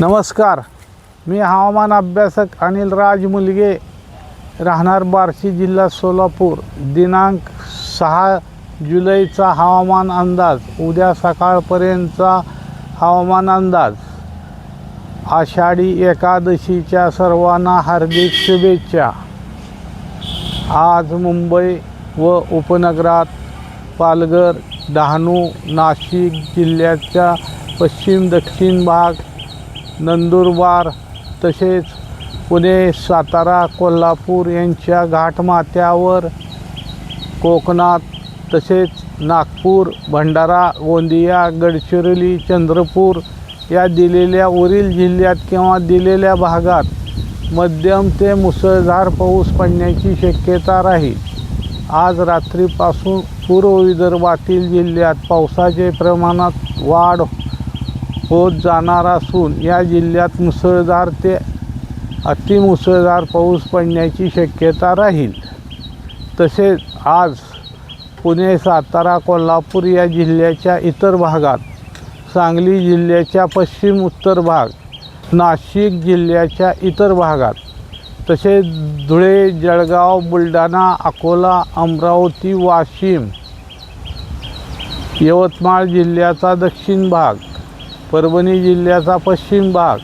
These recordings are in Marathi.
नमस्कार. मी हवामान अभ्यासक अनिल राज मुलगे. राहणार बार्शी जिल्हा सोलापूर. दिनांक सहा जुलैचा हवामान अंदाज. उद्या सकाळपर्यंतचा हवामान अंदाज. आषाढी एकादशीच्या सर्वांना हार्दिक शुभेच्छा. आज मुंबई व उपनगरात पालघर डहाणू नाशिक जिल्ह्याच्या पश्चिम दक्षिण भाग नंदुरबार तसेच पुणे सातारा कोल्हापूर यांच्या घाटमाथ्यावर कोकणात तसेच नागपूर भंडारा गोंदिया गडचिरोली चंद्रपूर या दिलेल्या वरील जिल्ह्यात किंवा दिलेल्या भागात मध्यम ते मुसळधार पाऊस पडण्याची शक्यता राहील. आज रात्रीपासून पूर्व विदर्भातील जिल्ह्यात पावसाचे प्रमाणात वाढ होत जाणार असून या जिल्ह्यात मुसळधार ते अतिमुसळधार पाऊस पडण्याची शक्यता राहील. तसेच आज पुणे सातारा कोल्हापूर या जिल्ह्याच्या इतर भागात सांगली जिल्ह्याच्या पश्चिम उत्तर भाग नाशिक जिल्ह्याच्या इतर भागात तसेच धुळे जळगाव बुलढाणा अकोला अमरावती वाशिम यवतमाळ जिल्ह्याचा दक्षिण भाग परभणी जिल्ह्याचा पश्चिम भाग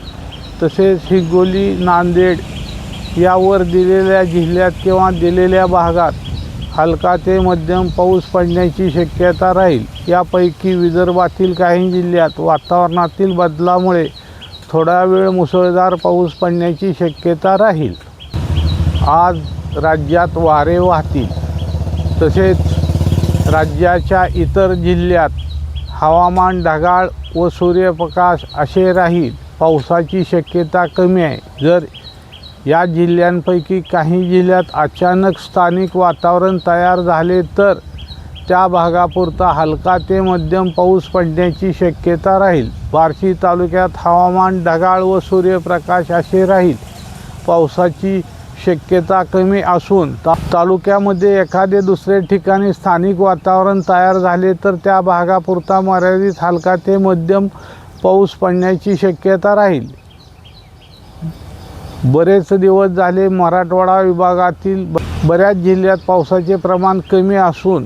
तसेच हिंगोली नांदेड यावर दिलेल्या जिल्ह्यात किंवा दिलेल्या भागात हलका ते मध्यम पाऊस पडण्याची शक्यता राहील. यापैकी विदर्भातील काही जिल्ह्यात वातावरणातील बदलामुळे थोडा वेळ मुसळधार पाऊस पडण्याची शक्यता राहील. आज राज्यात वारे वाहतील. तसेच राज्याच्या इतर जिल्ह्यात हवामान ढगाळ व सूर्यप्रकाश असे राहील पावसाची शक्यता कमी आहे. जर या जिल्ह्यांपैकी काही जिल्ह्यात अचानक स्थानिक वातावरण तयार झाले तर त्या भागापुरता हलका ते मध्यम पाऊस पडण्याची शक्यता राहील. बार्शी तालुक्यात हवामान ढगाळ व सूर्यप्रकाश असे राहील. पावसाची शक्यता कमी असून ता तालुक्यामध्ये एखादे दुसरे ठिकाणी स्थानिक वातावरण तयार झाले तर त्या भागापुरता मर्यादित हलका ते मध्यम पाऊस पडण्याची शक्यता राहील. बरेच दिवस झाले मराठवाडा विभागातील ब- बऱ्याच जिल्ह्यात पावसाचे प्रमाण कमी असून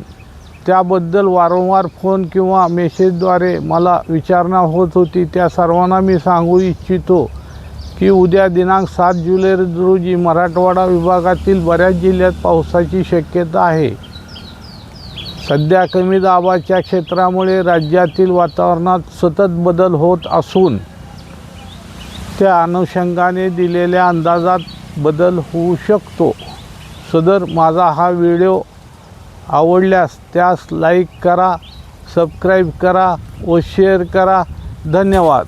त्याबद्दल वारंवार फोन किंवा मेसेजद्वारे मला विचारणा होत होती त्या सर्वांना मी सांगू इच्छितो. की उद्या दिनांक सात जुलै रोजी मराठवाडा विभागातील बऱ्याच जिल्ह्यात पावसाची शक्यता आहे. सध्या कमी दाबाच्या क्षेत्रामुळे राज्यातील वातावरणात सतत बदल होत असून त्या अनुषंगाने दिलेल्या अंदाजात बदल होऊ शकतो. सदर माझा हा व्हिडिओ आवडल्यास त्यास लाईक करा सबस्क्राईब करा व शेअर करा. धन्यवाद.